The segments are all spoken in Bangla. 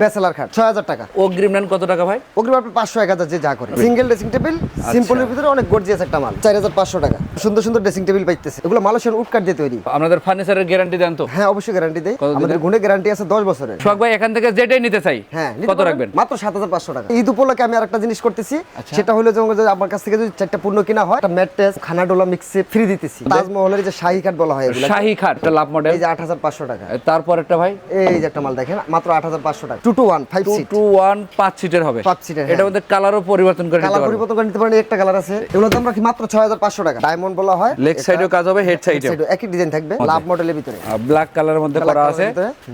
ব্যাচেলার খাট ছয় হাজার টাকা। অগ্রিম নেন কত টাকা ভাই? ওগুলো আপনি পাঁচশো এক হাজার যে যা করে সিঙ্গেল ড্রেসিং টেবিল সিম্পলের ভিতরে অনেক গর্জিয়াস একটা মাল চার হাজার পাঁচশো টাকা। সুন্দর সুন্দর ড্রেসিং টেবিল পাইতেছে। এগুলো মালয়েশিয়ান উড কাঠ দিয়ে তৈরি। আপনাদের ফার্নিচারের গ্যারান্টি দেন তো? হ্যাঁ অবশ্যই গ্যারান্টি দেয় আমাদের গুণে গ্যারান্টি আছে দশ বছরের। সোহাগ ভাই এখান থেকে যেটাই নিতে চাই হ্যাঁ কত রাখবেন? মাত্র সাত হাজার পাঁচশো টাকা। ঈদ উপলক্ষে আমি আরেকটা জিনিস করতেছি। আচ্ছা। সেটা হলো যেমন যে আমার কাছ থেকে যদি চারটা পূর্ণ কিনা হয় একটা ম্যাট্রেস খানা ডোলা মিক্সে ফ্রি দিতেছি। তাজমহলের যে শাহী কাঠ বলা হয় শাহি খাট লাভ মডেল এই যে আট হাজার পাঁচশো টাকা। তারপর একটা ভাই? এই যে একটা মাল দেখেন মাত্র আট হাজার পাঁচশো টাকা। Two two one five two two one পাঁচ সিটের হবে। পাঁচ সিটের, এটার হ্যাঁ। মধ্যে কালারও পরিবর্তন করে কালার পরিবর্তন করে নিতে পারেন একটা কালার আছে। এগুলো দাম রাখি মাত্র ছয় হাজার পাঁচশো টাকা। ডায়মন্ড বলা হয়। লেগ সাইডেও কাজ হবে হেড সাইডেও একই ডিজাইন থাকবে লাভ মডেলের ভিতরে। ব্ল্যাক কালারের মধ্যে করা আছে।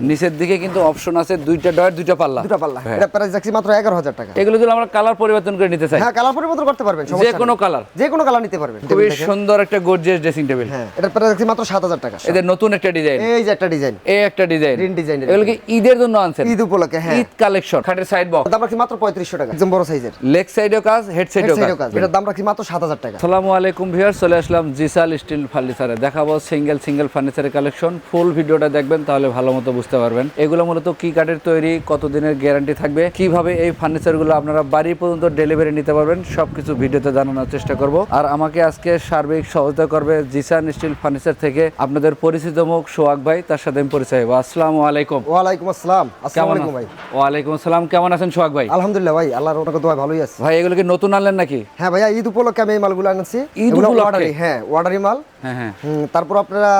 নিচের দিকে কিন্তু অপশন আছে দুইটা ডয়ের দুইটা পাল্লা। পাল্লা। হ্যাঁ। এটা প্রাইস রাখছি মাত্র এগারো হাজার টাকা। এগুলো যদি আমরা কালার পরিবর্তন করে নিতে চাই। হ্যাঁ কালার পরিবর্তন করতে পারবেন যে কোনো কালার যে কোনো কালার নিতে পারবেন। খুবই সুন্দর একটা গর্জিয়াস ড্রেসিং টেবিল হ্যাঁ এটা প্রাইস রাখছি মাত্র সাত হাজার টাকা। এদের নতুন একটা ডিজাইন এই যে একটা ডিজাইন এই একটা ডিজাইন এর এগুলো কি ঈদের জন্য আনছেন? ঈদ উপলক্ষে ঈদ কালেকশন খাটের সাইড বক্স দাম রাখছি মাত্র পঁয়ত্রিশশো টাকা। একদম বড় সাইজের লেগ সাইডেও কাজ হেড সাইডেও সাইডেও কাজ। কাজ। এটার দাম রাখছি মাত্র সাত হাজার টাকা। আসসালামু আলাইকুম ভিউয়ার চলে আসলাম জিসাল স্টিল ফার্নিচারে দেখাবো সিঙ্গেল সিঙ্গেল ফার্নিচারের কালেকশন ফুল ভিডিওটা দেখবেন তাহলে ভালো মতো বুঝতে পারবেন। এগুলো মূলত কি কাঠের তৈরি কতদিনের গ্যারান্টি থাকবে কীভাবে এই ফার্নিচারগুলো আপনারা বাড়ি পর্যন্ত ডেলিভারি নিতে পারবেন সবকিছু ভিডিওতে জানানোর চেষ্টা করব। আর আমাকে আজকে সার্বিক সহযোগিতা করবে জিসান স্টিল ফার্নিচার থেকে আপনাদের পরিচিত মুখ সোহাগ ভাই তার সাথে আমি পরিচয় হব আসসালামু আলাইকুম। ওয়ালাইকুম আসসালাম। আসসালামু আলাইকুম ভাই। ওয়ালাইকুম আসসালাম কেমন আছেন সোহাগ ভাই? আলহামদুলিল্লাহ ভাই আল্লাহর ওটাকে দোয়া ভালোই আছে। ভাই এগুলো কি নতুন আনলেন নাকি? হ্যাঁ ভাইয়া ঈদ উপলক্ষে আমি এই মালগুলো আনছি। ঈদ উপলক্ষে? হ্যাঁ অর্ডারি মাল। তারপর আপনারা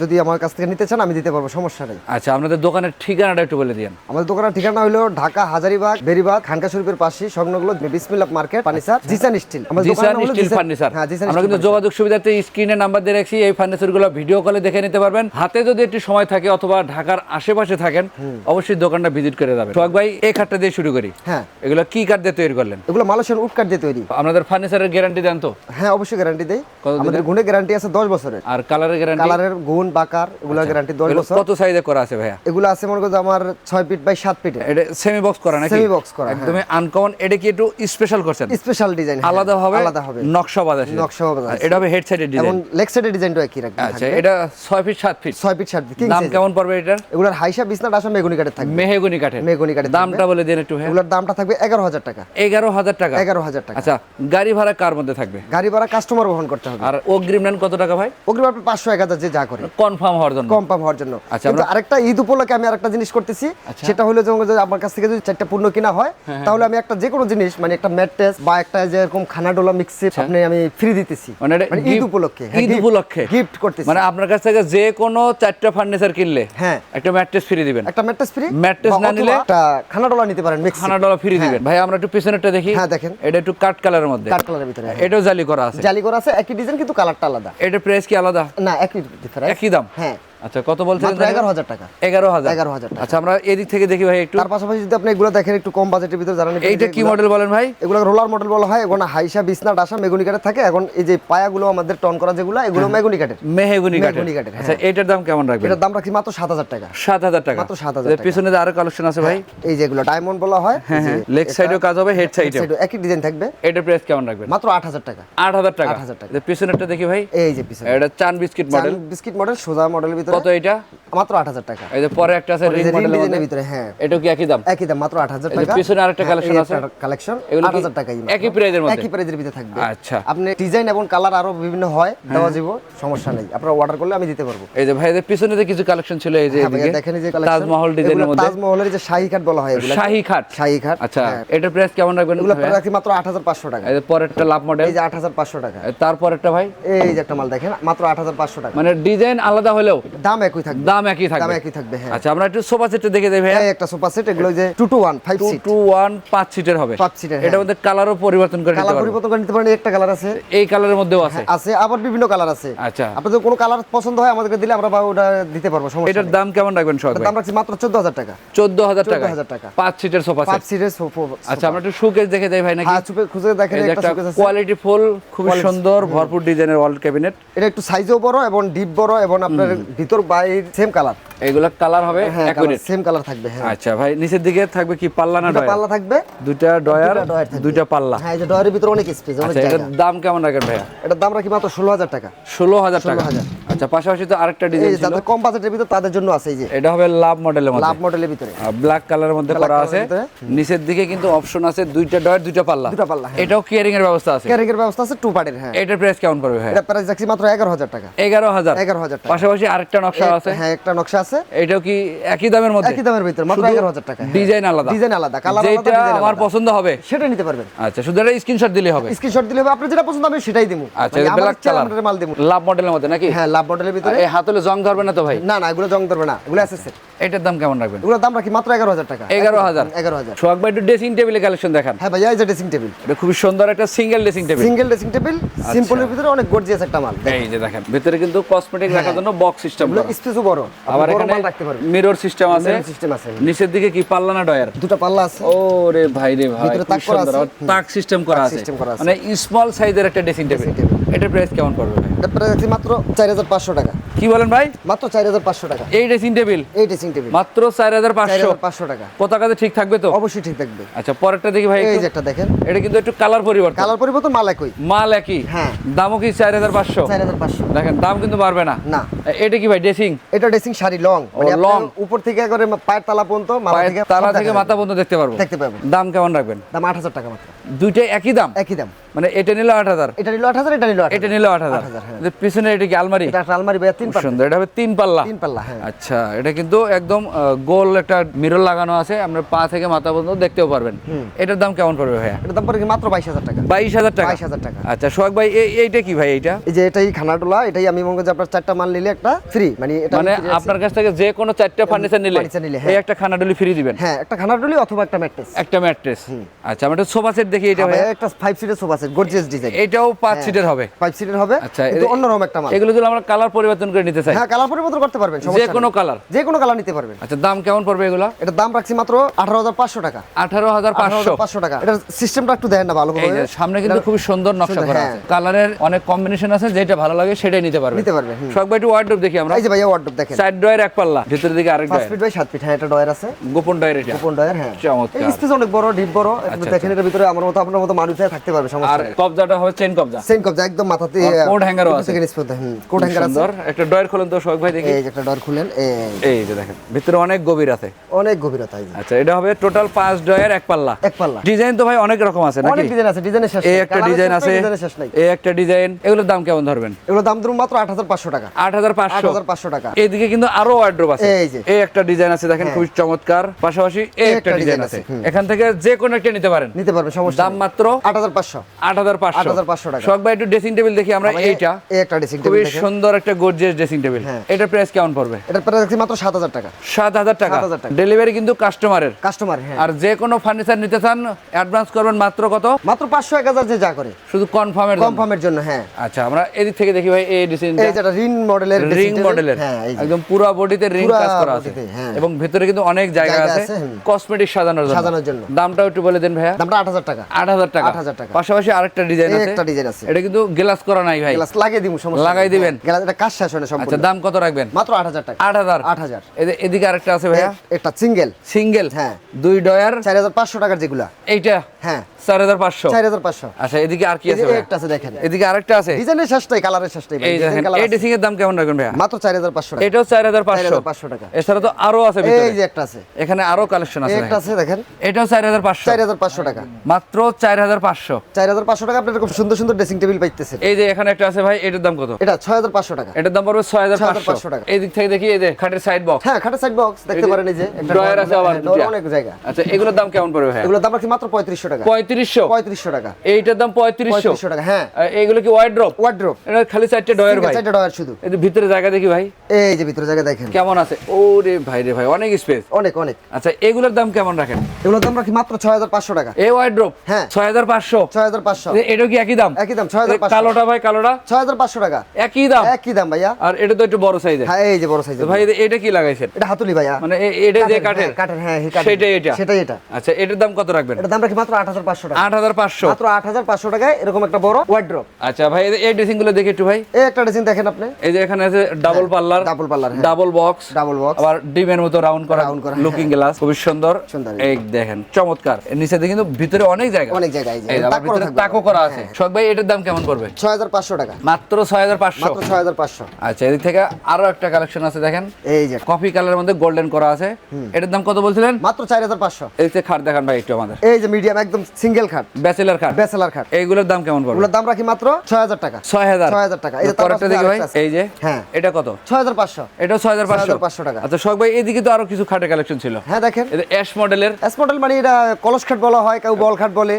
যদি আমার কাছ থেকে নিতে চান আমি দিতে পারব সমস্যা নেই। আচ্ছা আপনাদের দোকানের ঠিকানাটা একটু বলে দিন আমাদের দোকানের ঠিকানা হলো ঢাকা হাজারিবাগ বেরিবাগ খানকা শরীফের পাশে সংলগ্ন Bismillah market furniture Jisan still. আমাদের জিসান স্টিল ফার্নিচার। হ্যাঁ আমরা কিন্তু যোগাযোগ সুবিধাতে স্ক্রিনে নাম্বার দিয়ে রাখছি এই ফার্নিচারগুলো ভিডিও কলে দেখে নিতে পারবেন। হাতে যদি একটু সময় থাকে অথবা ঢাকার আশেপাশে থাকেন অবশ্যই দোকানটা ভিজিট করে যাবেন। সোহাগ ভাই এই খাটটা দিয়ে শুরু করি। হ্যাঁ। এগুলো কি কাঠ দিয়ে তৈরি করলেন? এগুলো মালয়েশিয়ান উড কাঠ দিয়ে তৈরি। আপনাদের ফার্নিচারের গ্যারান্টি দেন তো? হ্যাঁ অবশ্যই গ্যারান্টি দেয় আমাদের গুণে গ্যারান্টি আছে দশ বছরের। আর কালারের গ্যারান্টি কালারের গুণ বাকার এগুলোর গ্যারান্টি দশ বছর। কত সাইজে করা আছে ভাইয়া? এগুলো আছে মনে করো আমার ছয় ফিট বাই সাত ফিটের এটা সেমি বক্স করা নাকি? Semi box করা, হ্যাঁ। একদমই আনকমন এটা কি একটু স্পেশাল করছেন? স্পেশাল ডিজাইন আলাদা হবে? আলাদা হবে। নকশাবাদ আছে। নকশাবাদ আছে। এটা হবে হেড সাইডের এবং লেগ সাইডের ডিজাইনটা একই রাখবে আচ্ছা এটা ছয় ফিট সাত ফিট ছয় ফিট সাত ফিট দাম কেমন পড়বে এটার? এগুলোর হাইসা বিছনা ডাসা মেগুনি কাঠের থাকবে। মেহেগুনি কাঠের। মেগুনি কাঠের দামটা বলে দিন একটু হ্যাঁ। এগুলোর দামটা থাকবে এগারো হাজার টাকা। এগারো হাজার টাকা? এগারো হাজার টাকা। আচ্ছা গাড়ি ভাড়া কার মধ্যে থাকবে? গাড়ি ভাড়া কাস্টমার বহন করতে হবে। আর অগ্রিম নেন কত টাকা ভাই? আপনি পাঁচশো এক হাজার যে যা করে। কনফার্ম হওয়ার জন্য। পাম হওয়ার জন্য। আচ্ছা, কিন্তু আরেকটা ঈদ উপলক্ষে আমি আরেকটা জিনিস করতেছি। আচ্ছা। সেটা হলো যে আমার কাছ থেকে যদি চারটা পূর্ণ কিনা হয় হ্যাঁ, তাহলে আমি একটা যে কোনো জিনিস মানে একটা ম্যাট্রেস বা একটা যেরকম খানা ডোলা মিক্সি আপনি আমি ফ্রি দিতেছি। মানে মানে ঈদ উপলক্ষে ঈদ উপলক্ষে। গিফট করতেছি। মানে আপনার কাছ থেকে যে কোনো চারটা ফার্নিচার কিনলে হ্যাঁ। একটা ম্যাট্রেস ফ্রি দিবেন। একটা ম্যাট্রেস ফ্রি Mattress না নিলে? একটা খানা ডোলা নিতে পারেন মিক্সি খানা ডলা ফ্রি দিবেন। ভাই আমরা একটু পিছনেরটা দেখি। হ্যাঁ, দেখেন। এটা একটু কাট কালারের মধ্যে। কাঠ কালারের ভিতরে এটাও জালি করা আছে। জালি করা আছে একই ডিজাইন কিন্তু কালারটা আলাদা। এটার প্রাইস কি আলাদা? না একই ডিফারেন্স একই দাম? হ্যাঁ। আচ্ছা কত বলছেন এগারো হাজার টাকা। এগারো হাজার। এগারো হাজার টাকা। আচ্ছা আমরা এদিক থেকে দেখি ভাই একটু। তার পাশাপাশি যদি আপনি এগুলো দেখেন একটু কম বাজেটের ভিতরে জানেন এইটা কি মডেল বলেন ভাই? এগুলো রোলার মডেল বলা হয় এখন হাইসা বিছনা ডাসা মেগুনি কাঠের থাকে। এখন এই যে পায়াগুলো আমাদের টন করা যেগুলো এগুলো মেগুনি কাঠের। মেহেগুনি কাঠের। আচ্ছা এটার দাম কেমন রাখবেন? এটার দাম রাখি মাত্র সাত হাজার টাকা। সাত হাজার টাকা। মাত্র 7,000 এর টাকা। পিছনে আরও কালেকশন আছে ভাই? এই যেগুলো ডায়মন্ড বলা হয় হ্যাঁ হ্যাঁ। লেগ সাইডেও কাজ হবে হেড সাইডেও সাইডে একই ডিজাইন থাকবে। এটার প্রাইস কেমন রাখবেন? মাত্র আট হাজার টাকা। আট হাজার টাকা। 8,000 টাকা। এর পিছনেরটা দেখি ভাই। এই যে পিছনে। এটা চান বিস্কিট মডেল বিস্কিট মডেল সোজা মডেলের ভিতরে? কত এটা? মাত্র আট হাজার টাকা। এই যে পরে একটা আছে রিং মডেলের ভিতরে হ্যাঁ। এটাও কি একই দাম? একই দাম মাত্র আট হাজার এই যে টাকা। পিছনে আরেকটা আছে? কালেকশন এগুলো আট কি হাজার টাকাই একই প্রাইজের মধ্যে? একই প্রাইজের ভিতরে থাকবে। আচ্ছা। আপনি ডিজাইন এবং কালার আরও বিভিন্ন হয় দেওয়া যাব সমস্যা নেই। আপনারা অর্ডার করলে আমি দিতে পারব। এই যে ভাই এদের পিছনে যে কিছু কালেকশন ছিল এই যে হ্যাঁ এদিকে দেখেন এই যে collection, তাজমহল ডিজাইনের মধ্যে। তাজমহলের যে শাহী কাঠ বলা হয় এগুলো। শাহী খাট শাহী কাঠ আচ্ছা হ্যাঁ। এটার প্রাইস কেমন রাখবেন এগুলো ভাইয়া? রাখি মাত্র আট হাজার পাঁচশো টাকা। এই যে পরেরটা লাভ মডেল এই যে আট হাজার পাঁচশো টাকা। তারপরেরটা ভাই? এই যে একটা মাল দেখেন মাত্র আট হাজার পাঁচশো টাকা। মানে ডিজাইন আলাদা হলেও? দাম একই থাকবে। দাম একই দাম একই থাকবে হ্যাঁ। আচ্ছা আমরা একটু সোফা সেটটা দেখে দেই ভাইয়া। এই একটা সোফা সেট এগুলো যে two two one five two seat two one পাঁচ সিটের হবে। পাঁচ সিটের এটার মধ্যে কালারও পরিবর্তন করে নিতে কালার পরিবর্তন করে নিতে পারেন একটা কালার আছে। এই কালারের মধ্যেও আছে। আছে আবার বিভিন্ন কালার আছে। আচ্ছা। আপনাদের কোনো কালার পছন্দ হয় আমাদেরকে দিলে আমরা ওটা দিতে পারব সমস্যা এটার দাম কেমন রাখবেন সব দাম রাখছি মাত্র চোদ্দ হাজার টাকা। চোদ্দ হাজার টাকা 14,000 টাকা। পাঁচ সিটের সোফা সেট সিটের আচ্ছা আমরা একটু শোকেস দেখে দেই ভাই নাকি? হ্যাঁ চুপে খুঁজে দেখেন একটা শোকেস আছে। কোয়ালিটি ফুল খুব সুন্দর ভরপুর ডিজাইনের ওয়াল ক্যাবিনেট এটা একটু সাইজও বড় এবং ডিপ বড় এবং আপনার ভিতর বাইর সেম কালার এগুলা কালার হবে অ্যাকুরেট সেম কালার থাকবে হ্যাঁ। আচ্ছা ভাই নিচের দিকে থাকবে কি পাল্লা না ডয়ার পাল্লা থাকবে। দুইটা ডয়ার দুইটা। দুইটা পাল্লা। হ্যাঁ এই যে ডয়ারের ভিতরে অনেক স্পেস অনেক আচ্ছা জায়গা। এটার দাম কেমন রাখেন ভাইয়া? এটার দাম রাখি মাত্র ষোলো হাজার টাকা। ষোলো হাজার টাকা। 16,000 আচ্ছা পাশাপাশি তো আরেকটা ডিজাইন ছিল যাদের কম বাজেটের ভিতর তাদের জন্য আছে এই যে। এটা হবে লাভ মডেলের মধ্যে। লাভ মডেলের ভিতরে। ব্ল্যাক কালারের মধ্যে করা আছে। নিচের দিকে কিন্তু অপশন আছে দুইটা ডয়ার দুইটা পাল্লা। দুটা পাল্লা, হ্যাঁ। এটাও কেয়ারিং এর ব্যবস্থা আছে। কেয়ারিং এর ব্যবস্থা আছে টু পার্টের হ্যাঁ। এটার প্রাইস কেমন পড়বে ভাই এটা প্রাইস রাখছি মাত্র এগারো হাজার টাকা। এগারো হাজার। এগারো হাজার টাকা। পাশাপাশি আরেকটা নকশা আছে। হ্যাঁ একটা নকশা আছে। এটাও কি একই দামের মধ্যে? একই দামের ভিতরে মাত্র এগারো হাজার টাকা ডিজাইন আলাদা। ডিজাইন আলাদা কালার আলাদা যেটা আমার পছন্দ হবে। সেটা নিতে পারবেন। আচ্ছা শুধু একটা স্ক্রিনশট দিলে হবে। স্ক্রিনশট দিলে হবে। আপনার যেটা পছন্দ আমি সেটাই দিব আচ্ছা মানে ব্ল্যাক ইচ্ছা কালার আমাদের মাল দিব লাভ মডেলের মধ্যে নাকি? হ্যাঁ লাভ মডেলের ভিতরে। এই হাতলে জং ধরবে না তো ভাই? না না এগুলো জং ধরবে না। এগুলো সেট এটার দাম কেমন রাখবেন? এগুলোর দাম রাখি মাত্র এগারো হাজার টাকা। এগারো হাজার। এগারো হাজার। সোহাগ ভাই একটু ড্রেসিং টেবিলের কালেকশন দেখান। হ্যাঁ ভাইয়া এই যে ড্রেসিং টেবিল এটা খুবই সুন্দর একটা single dressing table single dressing table. সিম্পলের ভিতরে অনেক গর্জিয়াস একটা মাল। এই যে দেখেন ভিতরে কিন্তু কসমেটিক রাখার জন্য বক্স সিস্টেম এগুলো স্পেসও বড়। আবার আবার এখানে রাখতে পারবেন। মিরর সিস্টেম আছে। সিস্টেম আছে। নিচের দিকে কি পাল্লা না ডয়ার দুটো পাল্লা আছে। ও ভাই রে ভাই ভিতরে তাক করা আছে। তাক সিস্টেম করা আছে। মানে স্মল সাইজের একটা ড্রেসিং টেবিল এটা প্রাইস কেমন পড়বে এটা প্রাইস মাত্র চার হাজার পাঁচশো টাকা। কি বলেন ভাই? মাত্র চার হাজার পাঁচশো টাকা। এই ড্রেসিং টেবিল? এই ড্রেসিং টেবিল। মাত্র চার হাজার চার পাঁচশো হাজার পাঁচশো টাকা। পতাকাতে ঠিক থাকবে তো? অবশ্যই ঠিক থাকবে। আচ্ছা পরেরটা দেখি ভাই এই একটু। যে একটা দেখেন। এটা কিন্তু একটু কালার পরিবর্তন। কালার পরিবর্তন মাল একই। মাল একই। হ্যাঁ। দামও কি চার হাজার পাঁচশো? চার হাজার পাঁচশো। দেখেন দাম কিন্তু বাড়বে না। না। এটা কি ভাই ড্রেসিং? এটা ড্রেসিং শাড়ি লং। ও, long। উপর থেকে একবারে পায়ের তালা পর্যন্ত মাথা থেকে তালা থেকে মাথা পর্যন্ত দেখতে পারব। দেখতে পাবেন দাম কেমন রাখবেন? দাম আট হাজার টাকা মাত্র। দুইটাই একই দাম? একই দাম। মানে এটা নিলে আট হাজার। এটা নিল আট হাজার এটা নিল আট এটা নিলে আট হাজার। 8,000 হ্যাঁ। পিছনে এটা কি আলমারি? এটা একটা আলমারি পাল্লা সুন্দর এটা হবে তিন পাল্লা। তিন পাল্লা হ্যাঁ। আচ্ছা এটা কিন্তু একদম গোল একটা মিরর লাগানো আছে। আপনার পা থেকে মাথা পর্যন্ত দেখতেও পারবেন। এটার দাম কেমন পড়বে ভাইয়া? এটার দাম পড়ে মাত্র বাইশ হাজার টাকা? বাইশ হাজার টাকা? বাইশ হাজার টাকা। আচ্ছা সোহাগ ভাই এইটা কি ভাই এইটা? এই যে এটাই খানাটোলা এটাই আমি মনে করি আপনার চারটা মাল নিলে একটা ফ্রি মানে মানে আপনার কাছ থেকে যে কোনো চারটা ফার্নিচার নিলে এই হ্যাঁ। একটা খানাডুলি ফ্রি দিবেন? হ্যাঁ একটা অথবা একটা ম্যাট্রেস। একটা ম্যাট্রেস। আচ্ছা আমরা একটা সোফা সেট দেখি এটা ভাই একটা ফাইভ সিটের সোফা সেট গর্জিয়াস ডিজাইন এটাও সিটের হবে। সিটের হবে আচ্ছা, অন্যরকম একটা মাল এগুলো যদি আমরা কালার পরিবর্তন করে নিতে চাই। হ্যাঁ কালার পরিবর্তন করতে পারবেন যে কোনো কালার যে কোনো কালার নিতে পারবেন। আচ্ছা দাম কেমন পড়বে এগুলো? এটার দাম রাখছি মাত্র আঠারো হাজার পাঁচশো টাকা। আঠারো হাজার পাঁচশো। টাকা। এটার সিস্টেমটা একটু দেখেন না ভালো যে সামনে কিন্তু খুবই সুন্দর নকশা করা হ্যাঁ। আছে। কালারের অনেক কম্বিনেশন আছে যেটা ভালো লাগে সেটাই নিতে পারবে নিতে পারবে, ভাই একটু ওয়ার্ডরোব দেখি আমরা। এই যে ভাইয়া ওয়ার্ডরোব দেখেন। সাইড ড্রয়ার এক পাল্লা ভিতরের দিকে আরেক পাঁচ ড্রয়ার ফিট বাই সাত ফিট হ্যাঁ এটা ডয়ার আছে। গোপন ড্রয়ার এটা। কোন ডয়ার হ্যাঁ। চমৎকার। এই স্পেস অনেক বড় ডিপ বড়। একটু আচ্ছা, দেখেন এর ভিতরে আমার মতো আপনার মতো মানুষ থাকতে পারবে আর সমস্যা নেই। কবজাটা হবে চেন কবজা। সেম কবজা একদম মাথাতে আর coat hanger ও উপর আছে। কোট হ্যাঙ্গার আছে। সুন্দর। একটা ড্রয়ার খোলেন তো শখ ভাই দেখি। এই যে একটা ডয়ার খুলেন এই যে। দেখেন ভিতরে অনেক গভীর আছে। অনেক গভীরতা আচ্ছা এটা হবে টোটাল পাঁচ ড্রয়ার এক পাল্লা। এক পাল্লা। ডিজাইন তো ভাই অনেক রকম আছে নাকি? অনেক ডিজাইন আছে ডিজাইনের শেষ এই একটা ডিজাইন আছে ডিজাইনের শেষ নাই। এই একটা ডিজাইন এগুলোর দাম কেমন ধরবেন? এগুলো দাম ধরুন মাত্র আট হাজার পাঁচশো টাকা। আট হাজার আট পাঁচশো হাজার পাঁচশো টাকা। এইদিকে কিন্তু আরও ওয়ার্ড্রোব আছে। এই যে। এই একটা ডিজাইন আছে দেখেন খুবই চমৎকার। পাশাপাশি এই একটা ডিজাইন আছে। এখান থেকে যে কোনো একটা নিতে পারেন। নিতে পারবে সমস্যা দাম মাত্র আট হাজার পাঁচশো। আট হাজার পাঁচশো। 8,500 টাকা। শখ ভাই একটু ড্রেসিং টেবিল দেখি আমরা এইটা। এই একটা ড্রেসিং টেবিল দেখেন। সুন্দর একটা গর্জিয়াস ড্রেসিং টেবিল। এটার প্রাইস কেমন পড়বে? এটার প্রাইস রাখছি মাত্র সাত হাজার টাকা। সাত হাজার টাকা? 7,000 টাকা। ডেলিভারি কিন্তু কাস্টমারের কাস্টমার হ্যাঁ। আর যে কোনো ফার্নিচার নিতে চান অ্যাডভান্স করবেন মাত্র কত? মাত্র পাঁচশো এক হাজার যে যা করে। শুধু কনফার্মের কনফার্মের জন্য হ্যাঁ। আচ্ছা আমরা এদিক থেকে দেখি ভাই এই ডিজাইন এই যেটা রিং মডেলের রিং মডেলের হ্যাঁ একদম পুরো বডিতে রিং কাজ করা আছে। হ্যাঁ। এবং ভিতরে কিন্তু অনেক জায়গা আছে। আছে, কসমেটিক সাজানোর জন্য। সাজানোর জন্য। দামটাও একটু বলে দেন ভাইয়া। দামটা আট হাজার টাকা। আট হাজার টাকা। 8,000 টাকা। পাশাপাশি আরেকটা ডিজাইন আছে। একটা ডিজাইন আছে। এটা কিন্তু গ্লাস করা নাই ভাই। গ্লাস লাগিয়ে দিব সমস্যা লাগাই দিবেন? গ্লাস এটা কাজ শেষ হয় না আচ্ছা দাম কত রাখবেন মাত্র আট হাজার টাকা এদিকে আরেকটা আছে ভাইয়া একটা সিঙ্গেল সিঙ্গেল হ্যাঁ। দুই ডয়ার চার হাজার পাঁচশো টাকার যেগুলা এইটা হ্যাঁ চার হাজার পাঁচশো চার হাজার পাঁচশো আচ্ছা এদিকে আর কি আছে যে একটা আছে দেখেন এদিকে আরেকটা আছে ডিজাইনের শেষ নাই কালারের শেষ নাই এই দেখেন এই আছে। এর দাম কেমন রাখবেন ভাইয়া মাত্র টাকা এটাও চার হাজার পাঁচশো 4,500 টাকা। এছাড়া তো আরও আছে এই যে একটা আছে এখানে আরও কালেকশন আছে একটা আছে দেখেন এটাও চার হাজার পাঁচশো চার হাজার পাঁচশো টাকা মাত্র চার হাজার পাঁচশো চার হাজার পাঁচশো টাকা আপনার খুব সুন্দর সুন্দর ড্রেসিং টেবিল পাইতেছেন এই যে এখানে একটা আছে ভাই এটার দাম কত এটা ছয় হাজার পাঁচশো টাকা এটার দাম পড়বে ছয় হাজার 6,500 পাঁচশো টাকা। এই দিক থেকে দেখি এই যে খাটের সাইড বক্স হ্যাঁ খাটের সাইড বক্স দেখতে পারেন এই যে একটা drawer আছে আবার হ্যাঁ, অনেক জায়গা। আচ্ছা এগুলোর দাম কেমন পড়বে ভাই এগুলোর দাম রাখছি মাত্র পঁয়ত্রিশশো টাকা। পঁয়ত্রিশশো? পঁয়ত্রিশশো টাকা। এইটার দাম পঁয়ত্রিশশো? পঁয়ত্রিশশো টাকা হ্যাঁ। এইগুলো কি ওয়ার্ড্রোপ এটা খালি চারটে ভাই। চারটে শুধু। এই ভিতরে জায়গা দেখি ভাই। এই যে ভিতরে জায়গা দেখেন। কেমন আছে? ও রে ভাই রে ভাই অনেক স্পেস অনেক অনেক। আচ্ছা এগুলোর দাম কেমন রাখেন? এগুলোর দাম রাখি মাত্র ছয় হাজার পাঁচশো টাকা। এই ওয়াইড ড্রপ হ্যাঁ। ছয় হাজার পাঁচশো? ছয় হাজার পাঁচশো। এটাও কি একই দাম? একই দাম ছয় হাজার কালোটা ভাই কালোটা? ছয় হাজার পাঁচশো টাকা। একই দাম? একই দাম ভাইয়া। আর এটা তো একটু বড় সাইজের হ্যাঁ এই যে বড় সাইজ ভাই এটা কি লাগাইছেন? এটা হাতুলি ভাইয়া। মানে এটা যে কাঠের কাঠের? হ্যাঁ কাঠের। সেটাই এটা? সেটাই এটা। আচ্ছা এটার দাম কত রাখবেন? এটা দাম রাখি মাত্র আট হাজার পাঁচশো টাকা। আট হাজার পাঁচশো? মাত্র আট হাজার পাঁচশো টাকায় এরকম একটা বড় ওয়ার্ড্রোপ আচ্ছা ভাই এই- ড্রেসিংগুলো দেখি একটু ভাই। এই একটা ড্রেসিং দেখেন আপনি। এই যে এখানে আছে ডাবল পাল্লার ডাবল পাল্লার হ্যাঁ। ডাবল বক্স ডাবল বক্স আবার ডিমের মতো রাউন্ড করা লুকিং গ্লাস খুবই সুন্দর। এই দেখেন চমৎকার। এর নিচে দিয়ে কিন্তু ভিতরে অনেক জায়গা। অনেক জায়গা এই যে। তাকও করা আছে। শখ ভাই এটার দাম কেমন পড়বে? ছয় হাজার পাঁচশো টাকা। মাত্র ছয় হাজার পাঁচশো? মাত্র ছয় হাজার পাঁচশো। আচ্ছা এদিক থেকে আরও একটা কালেকশন আছে দেখেন। এই যে। কফি কালারের মধ্যে গোল্ডেন করা আছে। এটার দাম কত বলছিলেন? মাত্র চার হাজার পাঁচশো। এদিক থেকে খাট দেখান ভাই একটু আমাদের। এই যে মিডিয়াম একদম সিঙ্গেল খাট। ব্যাচেলার খাট। ব্যাচেলার খাট। এইগুলোর দাম কেমন পড়বে? ওগুলোর দাম রাখি মাত্র ছয় হাজার টাকা। ছয় হাজার। ছয় হাজার টাকা। এই যে পরেরটা দেখি ভাই এই যে। হ্যাঁ। এটা কত? ছয় হাজার পাঁচশো। এটা ছয় হাজার পাঁচশো। 6,500 টাকা। আচ্ছা শখ ভাই এদিকে তো আরও কিছু খাটের কালেকশন ছিল। হ্যাঁ দেখেন। এটা অ্যাশ মডেলের এস মডেল মানে এটা কলস খাট বলা হয় কেউ বল খাট বলে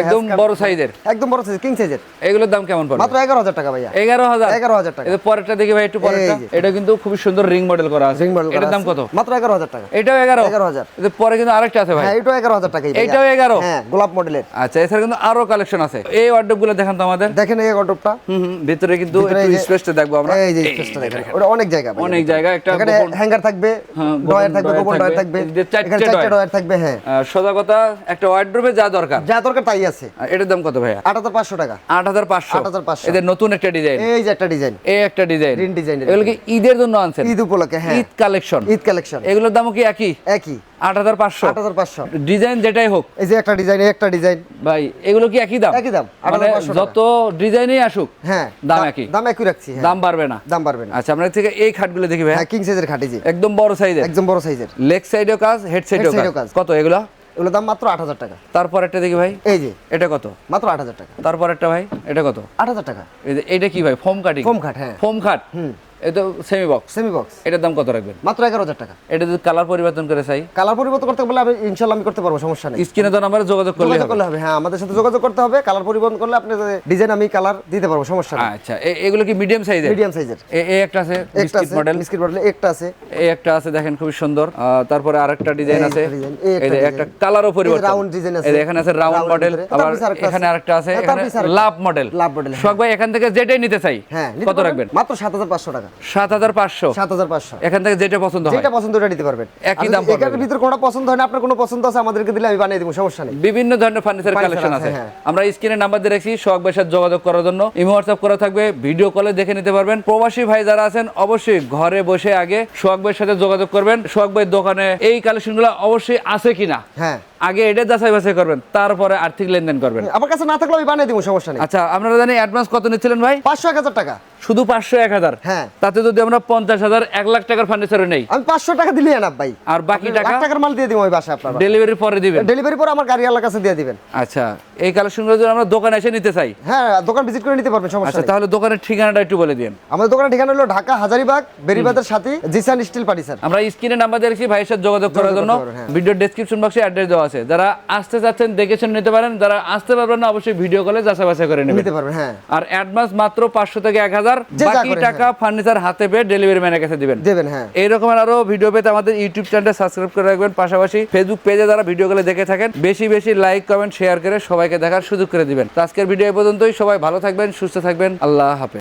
একদম বড় সাইজের একদম বড় সাইজ কিং সাইজের এগুলোর দাম কেমন পড়বে? মাত্র এগারো হাজার টাকা ভাইয়া। এগারো হাজার? এগারো হাজার টাকা। এদের পরেরটা দেখি ভাই একটু পরেরটা। এটা কিন্তু খুবই সুন্দর রিং মডেল করা আছে। রিং মডেল এটার দাম কত? মাত্র এগারো হাজার টাকা। এটাও এগারো? 11,000 এদের পরে কিন্তু আরেকটা আছে ভাই। হ্যাঁ এটাও এগারো হাজার টাকা এটাও 11? হ্যাঁ গোলাপ মডেলের। আচ্ছা এছাড়া কিন্তু আরও কালেকশন আছে। এই ওয়ার্ডরোবগুলো দেখান তো আমাদের। দেখেন এই অটোপটা হুম ভিতরে কিন্তু একটু স্পেসটা দেখব আমরা। এই যে স্পেসটা দেখেন। ওটা অনেক জায়গা ভাই। অনেক জায়গা একটা হ্যাঙ্গার থাকবে হ্যাঁ, ডয়ার থাকবে গোপন ডয়ার থাকবে। এখানে চারটে ডয়ার থাকবে হ্যাঁ। সোজা কথা একটা ওয়ার্ডরোবে যা দরকার। যা দরকার তাই আছে। এটার দাম কত হাজার পাঁচশো টাকা। আট হাজার পাঁচশো। 8,500 এদের নতুন একটা ডিজাইন এই যে একটা ডিজাইন এই একটা ডিজাইন design এর এগুলো কি ঈদের জন্য আনছেন? ঈদ উপলক্ষে হ্যাঁ। ঈদ কালেকশন ঈদ কালেকশন এগুলোর দামও কি একই? একই। আট হাজার পাঁচশো। আট হাজার পাঁচশো। ডিজাইন যেটাই হোক। এই যে একটা ডিজাইন একটা ডিজাইন ভাই এগুলো কি একই দাম? একই দাম, মানে যত ডিজাইনই আসুক হ্যাঁ দাম একই। দাম একই রাখছি হ্যাঁ। দাম বাড়বে না। দাম বাড়বে না। আচ্ছা আমরা থেকে এই খাটগুলো দেখি ভাই কিং সাইজের খাটি একদম বড় সাইজের একদম বড় সাইজের লেগ সাইডেও কাজ হেড সাইডেও কাজ। কত এগুলো? এগুলো দাম মাত্র আট হাজার টাকা। তারপর একটা দেখি ভাই। এই যে। এটা কত? মাত্র আট হাজার টাকা। তারপর একটা ভাই এটা কত? আট হাজার টাকা। এটা কি ভাই? Foam cutting? ফোম খাট হ্যাঁ। ফোম খাট? এটা সেমি বক্স সেমি বক্স এটার দাম কত রাখবেন? মাত্র এগারো হাজার টাকা। এটা যদি কালার পরিবর্তন করে চাই। কালার পরিবর্তন করতে বলে আমি ইনশাল্লাহ আমি করতে পারব সমস্যা নেই। স্ক্রিনে তো নাম্বারে যোগাযোগ করলে করলে হবে হ্যাঁ আমাদের সাথে যোগাযোগ করতে হবে। কালার পরিবর্তন করলে আপনি ডিজাইন আমি কালার দিতে পারব সমস্যা নেই। আচ্ছা এগুলো কি মিডিয়াম সাইজের মিডিয়াম সাইজের এই একটা আছে একটা আছে মডেল বিস্কিট মডেল একটা আছে। এই একটা আছে দেখেন খুবই সুন্দর। তারপরে আরেকটা ডিজাইন আছে। একটা এই কালারও পরিবর্তন। round design আছে। এখানে আছে রাউন্ড মডেল আবার এখানে আরেকটা আছে হ্যাঁ, এখানে লাভ মডেল লাভ মডেল শখ ভাই এখান থেকে যেটাই নিতে চাই হ্যাঁ কত রাখবেন? মাত্র সাত হাজার পাঁচশো টাকা। সাত হাজার পাঁচশো। সাত হাজার পাঁচশো। এখান থেকে যেটা পছন্দ যেটা পছন্দ ওটা নিতে পারবেন। একই দাম যদি পড়বে। কোনটা পছন্দ হয় না আপনার কোনো পছন্দ আছে আমাদেরকে দিলে আমি বানিয়ে দেবো সমস্যা নেই। বিভিন্ন ধরনের ফার্নিচার কালেকশন আছে, আছে। আমরা স্ক্রিনে নাম্বার দিয়ে রাখছি সোহাগ ভাইয়ের যোগাযোগ করার জন্য। ইমো হোয়াটসঅ্যাপ করা থাকবে ভিডিও কলে দেখে নিতে পারবেন। প্রবাসী ভাই যারা আছেন অবশ্যই ঘরে বসে আগে সোহাগ ভাইয়ের সাথে যোগাযোগ করবেন। সোহাগ ভাইয়ের দোকানে এই কালেকশনগুলো অবশ্যই আছে কিনা? হ্যাঁ। আগে এটা যাচাই বাছাই করবেন তারপরে আর্থিক লেনদেন করবেন। আমার কাছে না থাকলে আমি বানিয়ে দেবো সমস্যা নেই। আচ্ছা আপনারা জানি অ্যাডভান্স কত নিচ্ছিলেন ভাই? পাঁচশো এক হাজার টাকা। শুধু পাঁচশো এক হাজার। হ্যাঁ। তাতে যদি আমরা পঞ্চাশ হাজার এক লাখ টাকার ফার্নিচার নেই। আমি পাঁচশো টাকা দিলে না ভাই। আর বাকি টাকা টাকার মাল দিয়ে দিব ওই বাসায় আপনার ডেলিভারির পরে দিবেন। ডেলিভারি পরে আমার গাড়ি কাছে দিয়ে দিবেন। আচ্ছা এই কালেকশনগুলো যদি আমরা দোকানে এসে নিতে চাই। হ্যাঁ দোকান ভিজিট করে নিতে পারবেন সমস্যা আচ্ছা তাহলে দোকানের ঠিকানাটা একটু বলে দিন। আমাদের দোকানের ঠিকানা হলো ঢাকা হাজারিবাগ বেরিবাদের সাথে জিসান স্টিল পার্টি স্যার। আমরা স্ক্রিনে নাম্বার দিয়ে রাখছি ভাইয়ের সাথে যোগাযোগ করার জন্য। করতে পারবেন, হ্যাঁ। ভিডিও ডেসক্রিপশন বক্সে অ্যাড্রেস দেওয়া আছে। যারা আসতে চাচ্ছেন দেখেছেন নিতে পারেন। যারা আসতে পারবেন না অবশ্যই ভিডিও কলে যাচাই বাছাই করে নিতে পারবেন হ্যাঁ। আর অ্যাডভান্স মাত্র পাঁচশো থেকে এক হাজার। যা বাকি টাকা ফার্নিচার হাতে পেয়ে ডেলিভারি ম্যানের কাছে দিবেন। দেবেন হ্যাঁ। এই রকমের আরও ভিডিও পেতে আমাদের ইউটিউব চ্যানেলটা সাবস্ক্রাইব করে রাখবেন। পাশাপাশি ফেসবুক পেজে যারা ভিডিওগুলো দেখে থাকেন বেশি বেশি লাইক কমেন্ট শেয়ার করে সবাইকে দেখার সুযোগ করে দিবেন। তো আজকের ভিডিও এই পর্যন্তই। সবাই ভালো থাকবেন সুস্থ থাকবেন। আল্লাহ হাফেজ।